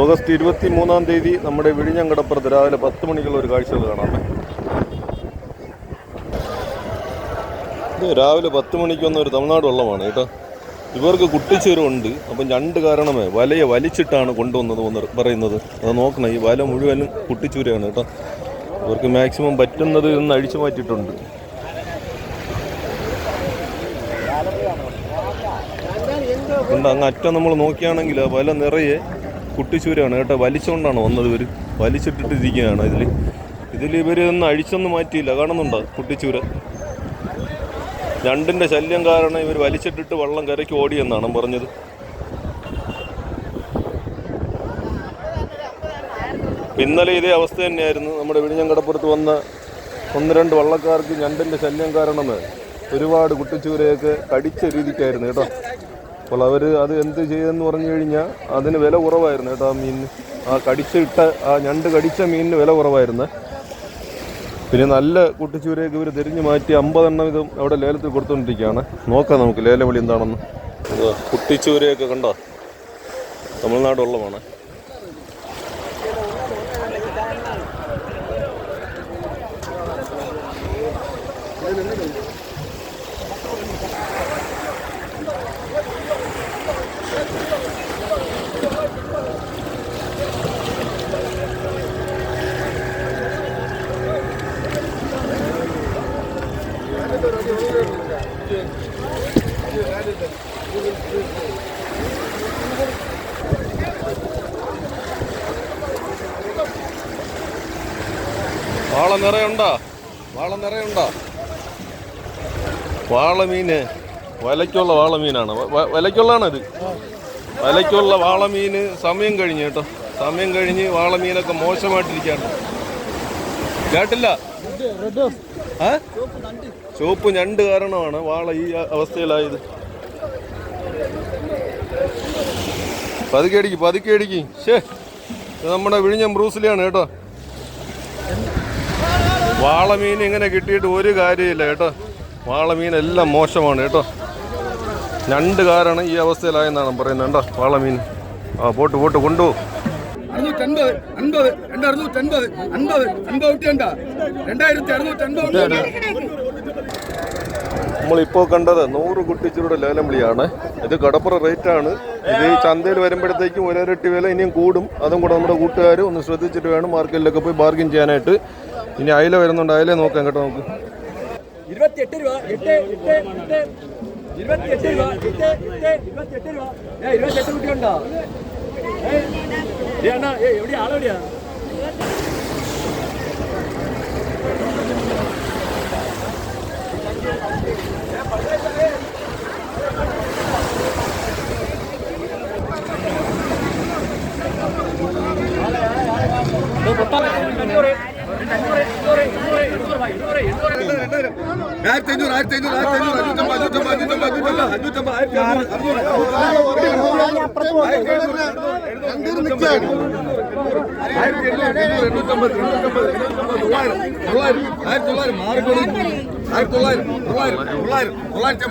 August ഇരുപത്തി മൂന്നാം തീയതി നമ്മുടെ വിഴിഞ്ഞങ്കടപ്പുറത്ത് രാവിലെ പത്ത് മണിക്കുള്ള ഒരു കാഴ്ചകൾ കാണാമേ രാവിലെ പത്ത് മണിക്ക് വന്ന ഒരു തമിഴ്നാട് വെള്ളമാണ് കേട്ടോ. ഇവർക്ക് കുട്ടിച്ചേരുണ്ട്. അപ്പം രണ്ട് കാരണമേ വലയെ വലിച്ചിട്ടാണ് കൊണ്ടുവന്നത് പറയുന്നത്. അത് നോക്കണം ഈ വല മുഴുവനും കുട്ടിച്ചൂരയാണ് കേട്ടോ. ഇവർക്ക് മാക്സിമം പറ്റുന്നത് ഇന്ന് അഴിച്ചു മാറ്റിയിട്ടുണ്ട്. അങ്ങ് അറ്റം നമ്മൾ നോക്കിയാണെങ്കിൽ ആ വല നിറയെ കുട്ടിച്ചൂരാണ് കേട്ടോ. വലിച്ചുകൊണ്ടാണ് വന്നത് ഇവർ വലിച്ചിട്ടിട്ടിരിക്കുകയാണ് ഇതിൽ ഇതിൽ ഇവർ ഒന്നും അഴിച്ചൊന്നും മാറ്റിയില്ല. കാണുന്നുണ്ടോ കുട്ടിച്ചൂര? രണ്ടിന്റെ ശല്യം കാരണം ഇവർ വലിച്ചിട്ടിട്ട് വള്ളം കരയ്ക്ക് ഓടിയെന്നാണ് പറഞ്ഞത്. ഇന്നലെ ഇതേ അവസ്ഥ തന്നെയായിരുന്നു. നമ്മുടെ വിഴിഞ്ഞങ്കടപ്പുറത്ത് വന്ന ഒന്ന് രണ്ട് വള്ളക്കാർക്ക് ഞണ്ടിന്റെ ശല്യം കാരണം ഒരുപാട് കുട്ടിച്ചൂരയൊക്കെ കടിച്ച രീതിക്കായിരുന്നു കേട്ടോ. അപ്പോൾ അവർ അത് എന്ത് ചെയ്തെന്ന് പറഞ്ഞു കഴിഞ്ഞാൽ അതിന് വില കുറവായിരുന്നു കേട്ടോ ആ മീനിന് ആ കടിച്ചിട്ട ആ ഞണ്ട് കടിച്ച മീനിന് വില കുറവായിരുന്നു. പിന്നെ നല്ല കുട്ടിച്ചൂരയൊക്കെ ഇവർ തിരിഞ്ഞു മാറ്റി അമ്പതെണ്ണം ഇതും അവിടെ ലേലത്തിൽ കൊടുത്തുകൊണ്ടിരിക്കുകയാണ് നോക്കാം നമുക്ക് ലേലവിളി എന്താണെന്ന്. കുട്ടിച്ചൂരയൊക്കെ കണ്ടോ? തമിഴ്നാട് വാള നിറയുണ്ടോ വാള നിറയുണ്ടോ വാളമീന്. വലയ്ക്കുള്ള വാളമീനാണ്. വലയ്ക്കുള്ളതാണ് ഇത് വലയ്ക്കുള്ള വാളമീന് സമയം കഴിഞ്ഞ് കേട്ടോ. സമയം കഴിഞ്ഞ് വാളമീനൊക്കെ മോശമായിട്ടിരിക്കുകയാണ്. കേട്ടില്ല? ആ? ചുവപ്പ് ഞണ്ട് കാരണമാണ് വാള ഈ അവസ്ഥയിലായത്. പതുക്കെ അടിക്കും പതുക്കെ അടിക്കും ശേ നമ്മുടെ വിഴിഞ്ഞം ബ്രൂസിലിയാണ് കേട്ടോ. വാളമീൻ ഇങ്ങനെ കിട്ടിയിട്ട് ഒരു കാര്യമില്ല കേട്ടോ. വാളമീൻ എല്ലാം മോശമാണ് കേട്ടോ. ഞണ്ട് കാരണം ഈ അവസ്ഥയിലായെന്നാണ് പറയുന്നത്. കേട്ടോ വാളമീൻ. ആ പോട്ട് പോട്ട് കൊണ്ടുപോകും അറുന്നൂറ്റി അൻപത് രണ്ട് അറുന്നൂറ്റൻപത് അൻപത് അൻപത് രണ്ടായിരത്തി അറുന്നൂറ്റി അൻപത് നമ്മളിപ്പോൾ കണ്ടത് നൂറ് കുട്ടിച്ചൂരുടെ ലേലം വിളിയാണ് ഇത് കടപ്പുറ റേറ്റ് ആണ്. ഇത് ഈ ചന്തയിൽ വരുമ്പോഴത്തേക്കും ഒരരട്ടി വില ഇനിയും കൂടും. അതും കൂടെ നമ്മുടെ കൂട്ടുകാർ ഒന്ന് ശ്രദ്ധിച്ചിട്ട് വേണം മാർക്കറ്റിലൊക്കെ പോയി ബാർഗിൻ ചെയ്യാനായിട്ട്. ഇനി അയല വരുന്നുണ്ട്. അയല നോക്കാം കേട്ടോ നമുക്ക്. ഇരുപത്തിയെട്ട് രൂപ എട്ട് എട്ട് എട്ട്. രൂപ എട്ട് ഇരുപത്തിയെട്ട് കുട്ടിയുണ്ടോ ആളെവിടെയാ? ആയിരത്തി അഞ്ഞൂറ് ആയിരത്തി അഞ്ഞൂറ് ആയിരത്തി അഞ്ഞൂറ് അഞ്ഞൂറ്റമ്പത് അഞ്ഞൂറ്റമ്പത് അഞ്ഞൂറ്റമ്പത് അഞ്ഞൂറ്റമ്പത് എണ്ണൂറ് എണ്ണൂറ് എണ്ണൂറ്റമ്പത് എണ്ണൂറ്റമ്പത് മൂവായിരം തൊള്ളായിരം ആയിരത്തി തൊള്ളായിരം മാറിക്കോളി ആയിരത്തി തൊള്ളായിരം തൊള്ളായിരം തൊള്ളായിരം തൊള്ളായിരത്തി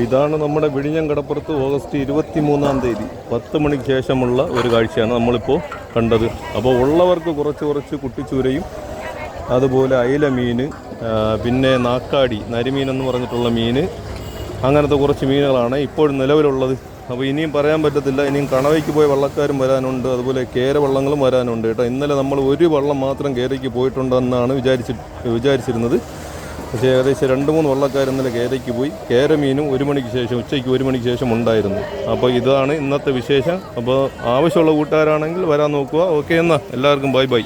ഇതാണ് നമ്മുടെ വിഴിഞ്ഞം കടപ്പുറത്ത് ഓഗസ്റ്റ് ഇരുപത്തി മൂന്നാം തീയതി പത്ത് മണിക്ക് ശേഷമുള്ള ഒരു കാഴ്ചയാണ് നമ്മളിപ്പോൾ കണ്ടത് അപ്പോൾ ഉള്ളവർക്ക് കുറച്ച് കുറച്ച് കുട്ടിച്ചൂരയും അതുപോലെ അയില മീൻ പിന്നെ നാക്കാടി നരിമീൻ എന്ന് പറഞ്ഞിട്ടുള്ള മീൻ. അങ്ങനത്തെ കുറച്ച് മീനുകളാണ് ഇപ്പോഴും നിലവിലുള്ളത്. അപ്പോൾ ഇനിയും പറയാൻ പറ്റത്തില്ല. ഇനിയും കണവയ്ക്ക് പോയ വള്ളക്കാരും വരാനുണ്ട്. അതുപോലെ കേര വള്ളങ്ങളും വരാനുണ്ട് കേട്ടോ. ഇന്നലെ നമ്മൾ ഒരു വള്ളം മാത്രം കേരയ്ക്ക് പോയിട്ടുണ്ടെന്നാണ് വിചാരിച്ചി വിചാരിച്ചിരുന്നത്. പക്ഷേ ഏകദേശം രണ്ട് മൂന്ന് വള്ളക്കാർ ഇന്നലെ കേരയ്ക്ക് പോയി. കേരമീനും ഒരു മണിക്ക് ശേഷം ഉച്ചയ്ക്ക് ഒരു മണിക്ക് ശേഷം ഉണ്ടായിരുന്നു. അപ്പോൾ ഇതാണ് ഇന്നത്തെ വിശേഷം. അപ്പോൾ ആവശ്യമുള്ള കൂട്ടുകാരാണെങ്കിൽ വരാൻ നോക്കുക. ഓക്കെ എന്നാൽ എല്ലാവർക്കും ബൈ ബൈ.